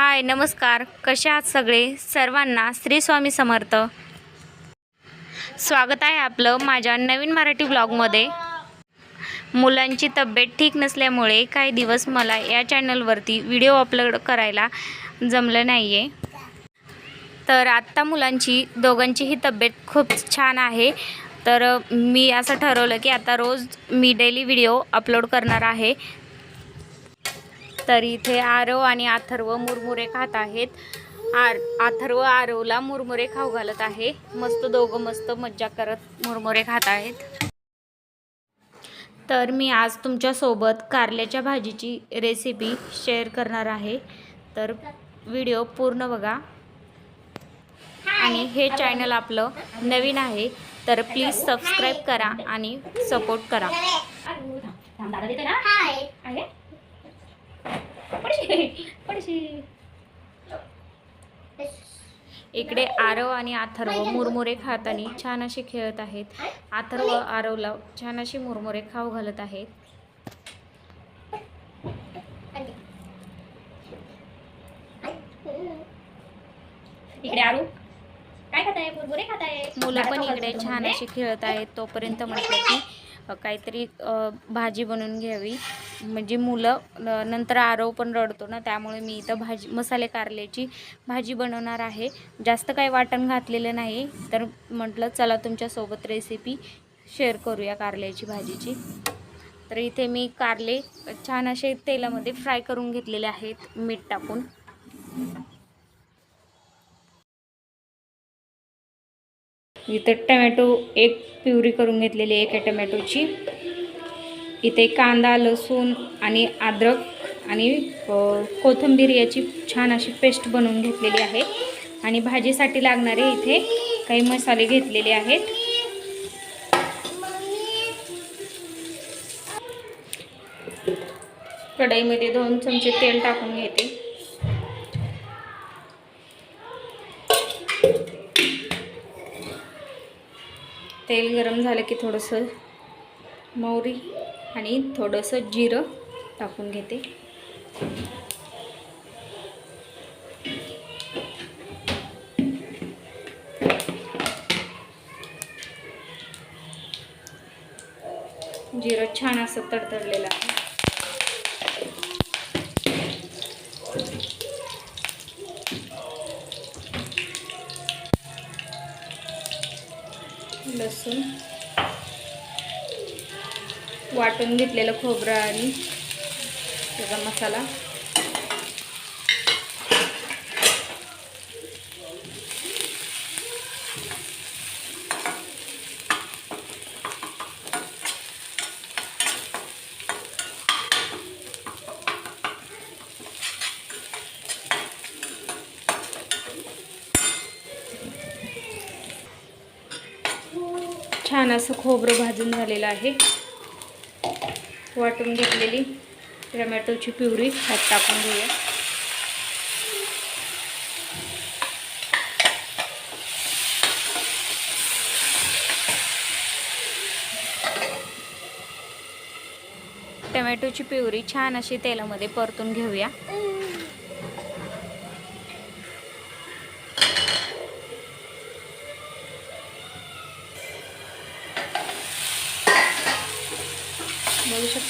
हाय नमस्कार. कसे आहात सगळे? सर्वांना श्री स्वामी समर्थ. स्वागत आहे आपलं माझ्या नवीन मराठी ब्लॉगमध्ये. मुलांची तब्येत ठीक नसल्यामुळे काही दिवस मला या चॅनलवरती व्हिडिओ अपलोड करायला जमलं नाही आहे तर आत्ता मुलांची दोघांचीही तब्येत खूप छान आहे. तर मी असं ठरवलं की आता रोज मी डेली व्हिडिओ अपलोड करणार आहे. तर इथे आरव आणि अथर्व मुरमुरे खात आहेत. आर अथर्व आरवला मुरमुरे खाऊ घालत आहे. मस्त दोघं मस्त मज्जा करत मुरमुरे खात आहेत. तर मी आज तुमच्यासोबत कारल्याच्या भाजीची रेसिपी शेअर करणार आहे. तर व्हिडिओ पूर्ण बघा. आणि हे चॅनल आपलं नवीन आहे तर प्लीज सबस्क्राईब करा आणि सपोर्ट करा. दादा देते ना पडशी पडशी. इकडे आरव आणि अथर्व मुरमुरे खातानी छान असे खेळत आहेत. अथर्व आरवला छान असे मुरमुरे खाऊ घालत आहेत. इकडे आरू काय खात आहे बुरबुरे खात आहे मुलं पण इकडे छान असे खेळत आहेत. तोपर्यंत म्हटलं की काहीतरी भाजी बनवून घ्यावी. म्हणजे मुलं न- नंतर आरव पण रडतो ना त्यामुळे मी इथं भाजी मसाले कारल्याची भाजी बनवणार आहे. जास्त काही वाटण घातलेलं नाही तर म्हटलं चला तुमच्यासोबत रेसिपी शेअर करूया कारल्याची भाजीची. तर इथे मी कारले छान असे तेलामध्ये फ्राय करून घेतलेले आहेत मीठ टाकून. इथं टमॅटो एक प्युरी करून घेतलेली आहे एका टमॅटोची. इथे कांदा लसूण आणि अद्रक आणि कोथिंबीर याची छान अशी पेस्ट बनवून घेतलेली आहे. आणि भाजीसाठी लागणारे इथे काही मसाले घेतलेले आहेत. कढईमध्ये दोन चमचे तेल टाकून घेते. तेल गरम झालं की थोडंसं मोहरी आणि थोडंसं जिरं टाकून घेते. जिरं छान असं तडतडलेलं आहे. लसूण वाटून घेतलेलं खोबरं आणि त्याचा मसाला. छान असं खोबरं भाजून झालेलं आहे. वाटून घेतलेली टमॅटोची प्युरी ह्यात टाकून घेऊया. टमॅटोची प्युरी छान अशी तेलामध्ये परतून घेऊया.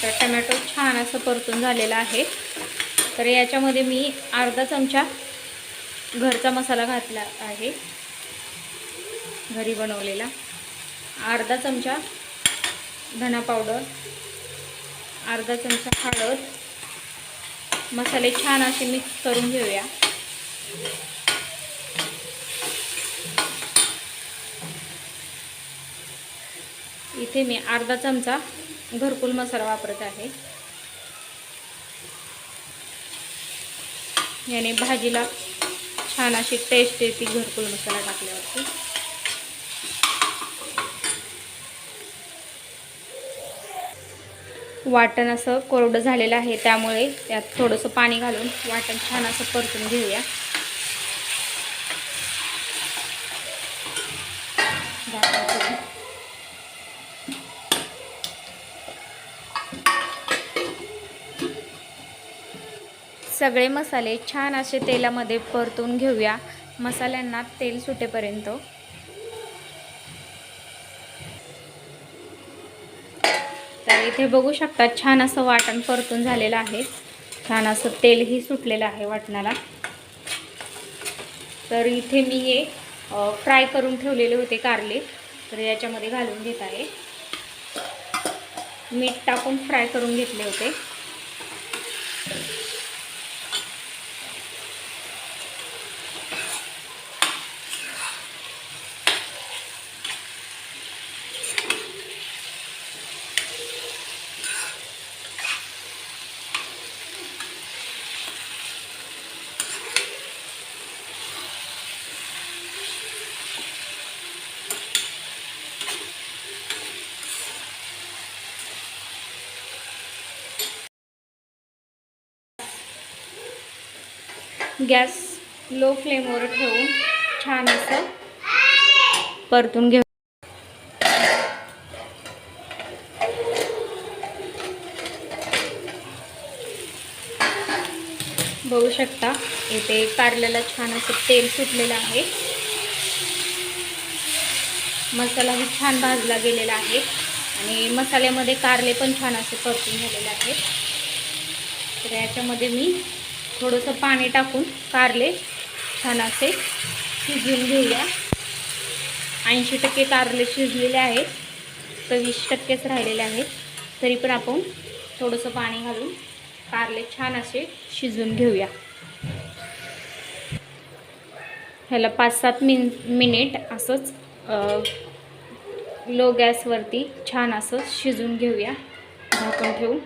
तर टमॅटो छान असं परतून झालेलं आहे. तर याच्यामध्ये मी अर्धा चमचा घरचा मसाला घातला आहे. घरी बनवलेला. अर्धा चमचा धना पावडर. अर्धा चमचा हळद. मसाले छान असे मिक्स करून घेऊया. इथे मी अर्धा चमचा घरकुल मसाला वापरत आहे. याने भाजीला छान अशी टेस्ट येते घरकुल मसाला टाकल्यावरती. वाटण असं कोरडं झालेलं आहे त्यामुळे त्यात थोडंसं पाणी घालून वाटण छान असं परतून घेऊया झाकण ठेवून. सगळे मसाले छान असे तेलामध्ये परतून घेऊया. मसाल्यांना तेल सुटेपर्यंत. तर इथे बघू शकता छान असं वाटण परतून झालेलं आहे. छान असं तेलही सुटलेलं आहे वाटणाला. तर इथे मी हे फ्राय करून ठेवलेले होते कारले. तर याच्यामध्ये घालून घेत आहे. मीठ टाकून फ्राय करून घेतले होते. गॅस लो फ्लेमवर ठेवून छान असं परतून घेऊ. बघू शकता इथे कारल्याला छान असं तेल सुटलेलं आहे. मसालाही छान भाजला गेलेला आहे आणि मसाल्यामध्ये कारले पण छान असे परतून झालेले आहेत. तर याच्यामध्ये मी थोडंसं पाणी टाकून कारले छान असे शिजवून घेऊया. ऐंशी टक्के कारले शिजलेले आहेत. तर वीस टक्केच राहिलेले आहेत. तरी पण आपण थोडंसं पाणी घालून कारले छान असे शिजवून घेऊया. ह्याला पाच सात मिन मिनिट असंच लो गॅसवरती छान असं शिजून घेऊया. झाकण ठेवून.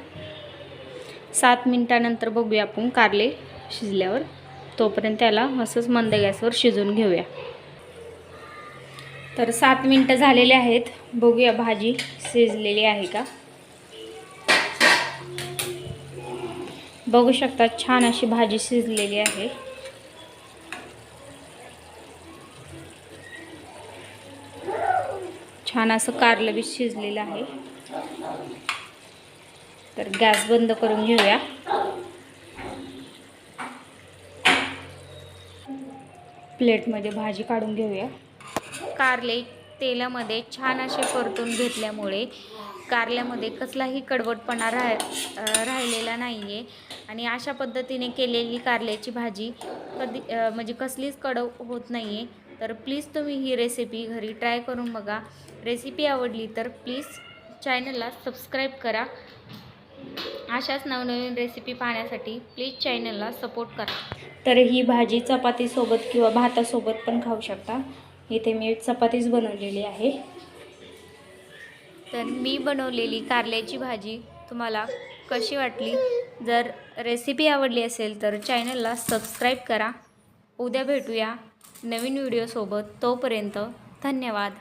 सात मिनटानंतर बघूया आपण कारले शिजल्यावर. तोपर्यंत त्याला असंच मंद गॅसवर शिजवून घेऊया. तर सात मिनटं झालेले आहेत. बघूया भाजी शिजलेली आहे का? बघू शकता छान अशी भाजी शिजलेली आहे. छान असं कारलं बी शिजलेलं आहे. तर गॅस बंद करून घेऊया. प्लेटमध्ये भाजी काढून घेऊया. कारले तेलामध्ये छान असे परतून घेतल्यामुळे कारल्यामध्ये कसलाही कडवटपणा राह राहिलेला नाही आहे आणि अशा पद्धतीने केलेली कारल्याची भाजी कधी म्हणजे कसलीच कडव होत नाही आहे तर प्लीज तुम्ही ही रेसिपी घरी ट्राय करून बघा. रेसिपी आवडली तर प्लीज चॅनलला सबस्क्राईब करा. अशाच नवनवीन रेसिपी पाहण्यासाठी प्लीज चॅनलला सपोर्ट करा. तर ही भाजी चपातीसोबत किंवा भातासोबत पण खाऊ शकता. इथे मी चपातीच बनवलेली आहे. तर मी बनवलेली कारल्याची भाजी तुम्हाला कशी वाटली? जर रेसिपी आवडली असेल तर चॅनलला सबस्क्राईब करा. उद्या भेटूया नवीन व्हिडिओसोबत तोपर्यंत धन्यवाद.